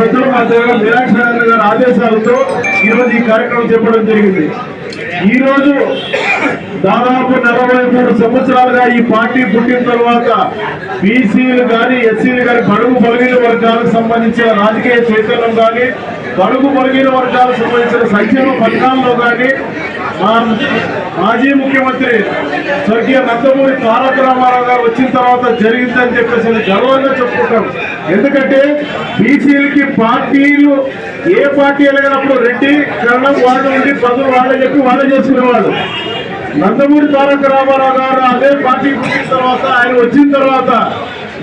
పెద్దలు మా దగ్గర గారి ఆదేశాలతో ఈరోజు ఈ కార్యక్రమం చెప్పడం జరిగింది. ఈరోజు దాదాపు నలభై మూడు సంవత్సరాలుగా ఈ పార్టీ పుట్టిన తర్వాత బీసీలు కానీ ఎస్సీలు కానీ బడుగు బలిగిన వర్గాలకు సంబంధించిన రాజకీయ చైతన్యం కానీ బడుగు బలిగిన వర్గాలకు సంబంధించిన సంక్షేమ పథకాల్లో కానీ మాజీ ముఖ్యమంత్రి స్వర్గీయ నందమూరి తారక రామారావు గారు వచ్చిన తర్వాత జరిగిందని చెప్పేసి గర్వంగా చెప్పుకుంటాం ఎందుకంటే బీసీలకి పార్టీలు ఏ పార్టీ ఎలగినప్పుడు రెడ్డి కరణం వాళ్ళు ఉండి పదులు వాళ్ళని చెప్పి వాళ్ళే చేసుకునేవాళ్ళు. నందమూరి తారక రామారావు గారు అదే పార్టీ పుట్టిన తర్వాత ఆయన వచ్చిన తర్వాత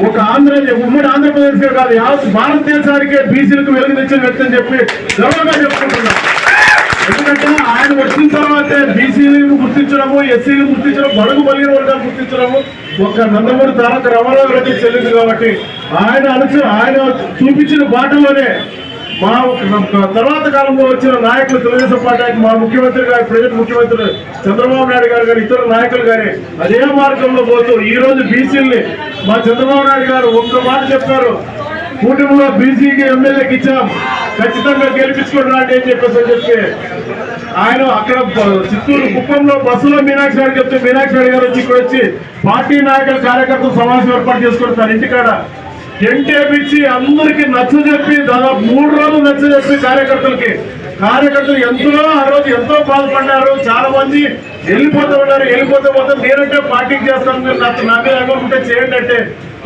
ఒక ఆంధ్ర ఉమ్మడి ఆంధ్రప్రదేశ్ కాదు భారతదేశానికే బీసీలకు వెలుగు తెచ్చిన వ్యక్తి అని చెప్పి గర్వంగా చెప్పుకుంటున్నాం ఎందుకంటే ఆయన వచ్చిన తర్వాత బీసీలను గుర్తించడము ఎస్సీలు గుర్తించడం బడుగు బలిగిన వర్గాలు గుర్తించడము ఒక నందమూరి తారక రామారావు గారికి చెల్లింది కాబట్టి ఆయన అనుచు ఆయన చూపించిన బాటలోనే మా తర్వాత కాలంలో వచ్చిన నాయకులు తెలుగుదేశం పార్టీకి మా ముఖ్యమంత్రి గారు ప్రజెంట్ ముఖ్యమంత్రి చంద్రబాబు నాయుడు గారు కానీ ఇతర నాయకులు కానీ అదే మార్గంలో పోతూ ఈ రోజు బీసీల్ని మా చంద్రబాబు నాయుడు గారు ఒక్క మాట చెప్పారు. కూటమిలో బీసీకి ఎమ్మెల్యేకి ఇచ్చాం. ఖచ్చితంగా గెలిపించుకోండి అని చెప్పేసి అని చెప్పి ఆయన అక్కడ చిత్తూరు కుప్పంలో బస్సులో మీనాక్షి గారు చెప్తే మీనాక్షి గారు గారు వచ్చి ఇక్కడ వచ్చి పార్టీ నాయకుల కార్యకర్తలు సమావేశం ఏర్పాటు చేసుకుని తన ఇంటికాడ టెంట్ అందరికి నచ్చ చెప్పి దాదాపు మూడు రోజులు నచ్చ చెప్పి కార్యకర్తలకి. కార్యకర్తలు ఎంతో ఆ రోజు ఎంతో బాధపడ్డారు చాలా మంది వెళ్ళిపోతూ ఉన్నారు వెళ్ళిపోతూ పోతే నేనంటే పార్టీకి చేస్తాను మీరు నాకు నా మీద అనుకుంటే ఉంటే చేయండి అంటే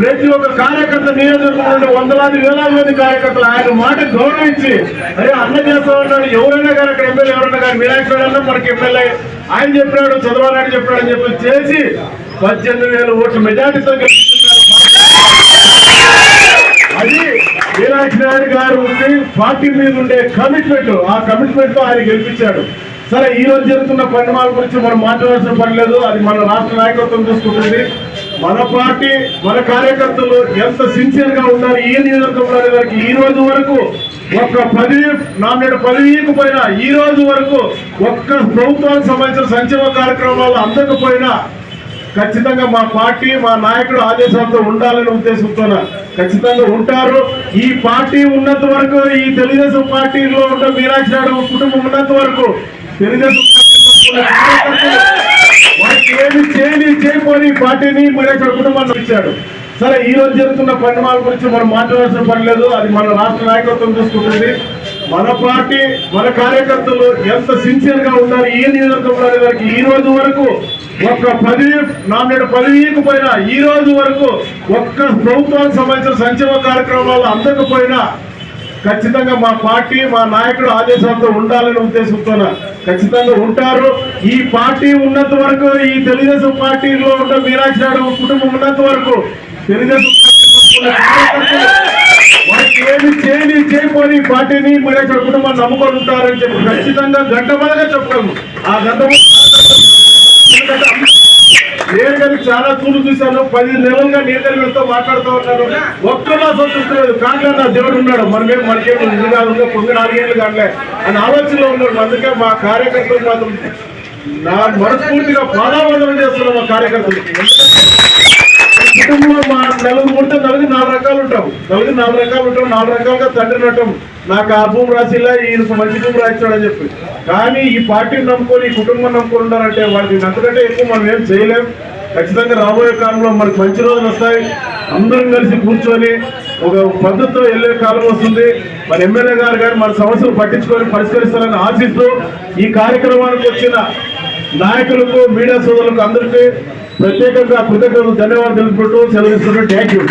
ప్రతి ఒక్క కార్యకర్త నియోజకవర్గంలో ఉండే వందలాది వేలాది మంది కార్యకర్తలు ఆయన మాట గౌరవించి అరే అన్న చేస్తామన్నాడు ఎవరైనా కానీ అక్కడ ఎమ్మెల్యే ఎవరైనా కానీ మీనాక్షి అన్న మనకి ఎమ్మెల్యే ఆయన చెప్పినాడు చంద్రబాబు నాయుడు చెప్పాడు అని చెప్పి చేసి పద్దెనిమిది వేల ఓట్ల మెజార్టీతో అది మీనాక్షి నాయుడు గారు ఉండి పార్టీ మీద ఉండే కమిట్మెంట్ ఆ కమిట్మెంట్తో ఆయన గెలిపించాడు. సరే ఈ రోజు జరుగుతున్న పరిణామాల గురించి మనం మాట్లాడాల్సిన పని లేదు. అది మన రాష్ట్ర నాయకత్వం చూసుకుంటుంది. మన పార్టీ మన కార్యకర్తలు ఎంత సిన్సియర్గా ఉన్నారు ఏ నియోజకవర్గంలో వారికి ఈ రోజు వరకు ఒక్క పది నామినేట్ పదవికి ఈ రోజు వరకు ఒక్క ప్రభుత్వానికి సంబంధించిన సంక్షేమ కార్యక్రమాలు అందకపోయినా ఖచ్చితంగా మా పార్టీ మా నాయకుడు ఆదేశాలతో ఉండాలనే ఉద్దేశంతో ఖచ్చితంగా ఉంటారు. ఈ పార్టీ ఉన్నంత వరకు ఈ తెలుగుదేశం పార్టీలో ఉన్న మీనాక్షి నాయుడు కుటుంబం ఉన్నంత వరకు తెలుగుదేశం పార్టీ ఏది చేయని చేయకపోని పార్టీని మరి నాయుడు కుటుంబాన్ని ఇచ్చాడు. సరే ఈ రోజు జరుగుతున్న పరిణామాల గురించి మనం మాట్లాడాల్సిన పని లేదు. అది మన రాష్ట్ర నాయకత్వం చూసుకుంటుంది. మన పార్టీ మన కార్యకర్తలు ఎంత సిన్సియర్గా ఉన్నారు ఏ నియోజకవర్గంలో వారికి ఈ రోజు వరకు ఒక్క పదవి నామినేట్ పదవికి పోయినా ఈ రోజు వరకు ఒక్క ప్రభుత్వానికి సంబంధించిన సంక్షేమ కార్యక్రమాలు అందకపోయినా ఖచ్చితంగా మా పార్టీ మా నాయకుడు ఆదేశాలతో ఉండాలనే ఉద్దేశంతో ఖచ్చితంగా ఉంటారు. ఈ పార్టీ ఉన్నంత వరకు ఈ తెలుగుదేశం పార్టీలో ఉన్న మీనాక్షి నాయుడు కుటుంబం ఉన్నంత వరకు తెలుగుదేశం చేయకొని వారికి ఏమి చేయని చేయకపోని పార్టీని మీనాక్షి కుటుంబాన్ని నమ్ముకొని ఉంటారని చెప్పి ఖచ్చితంగా గంటమనగా చెప్పగలను. ఆ గంట నేను కానీ చాలా చూడు చూశాను. పది నెలలుగా నేను వీళ్ళతో మాట్లాడుతూ ఉన్నాను. ఒక్కలా చూస్తలేదు. కాగా నా దేవుడు ఉన్నాడు. మనమేం మనకేం ఇది కాదు ఇంకా పొంగి నాలుగేళ్ళు కాదులే అని ఆలోచనలో ఉన్నాడు. అందుకే మా కార్యకర్తలు మాత్రం నా మనస్ఫూర్తిగా పాదావందనం చేస్తున్నాం మా కార్యకర్తలకి కుటుంబంలో మా నలుగురు ఉంటే నలుగురు నాలుగు రకాలు ఉంటాం. నలుగురు నాలుగు రకాలు ఉంటాం. నాలుగు రకాలుగా తండ్రి నటం. నాకు ఆ భూమి రాసిలా ఈయనకు మంచి భూమి రాయించాడని చెప్పి. కానీ ఈ పార్టీని నమ్ముకొని ఈ కుటుంబం నమ్ముకొని ఉన్నారంటే వాళ్ళకి అంతకంటే ఎక్కువ మనం ఏం చేయలేం. ఖచ్చితంగా రాబోయే కాలంలో మనకు మంచి రోజులు వస్తాయి. అందరం కలిసి కూర్చొని ఒక పద్ధతితో వెళ్ళే కాలం వస్తుంది. మన ఎమ్మెల్యే గారు కానీ మన సమస్యలు పట్టించుకొని పరిష్కరిస్తారని ఆశిస్తూ ఈ కార్యక్రమానికి వచ్చిన నాయకులకు మీడియా సోదరులకు అందరికీ ప్రత్యేకంగా కృతజ్ఞతలు ధన్యవాదాలు తెలుపుకుంటూ సెలవిస్తున్నాం. Thank you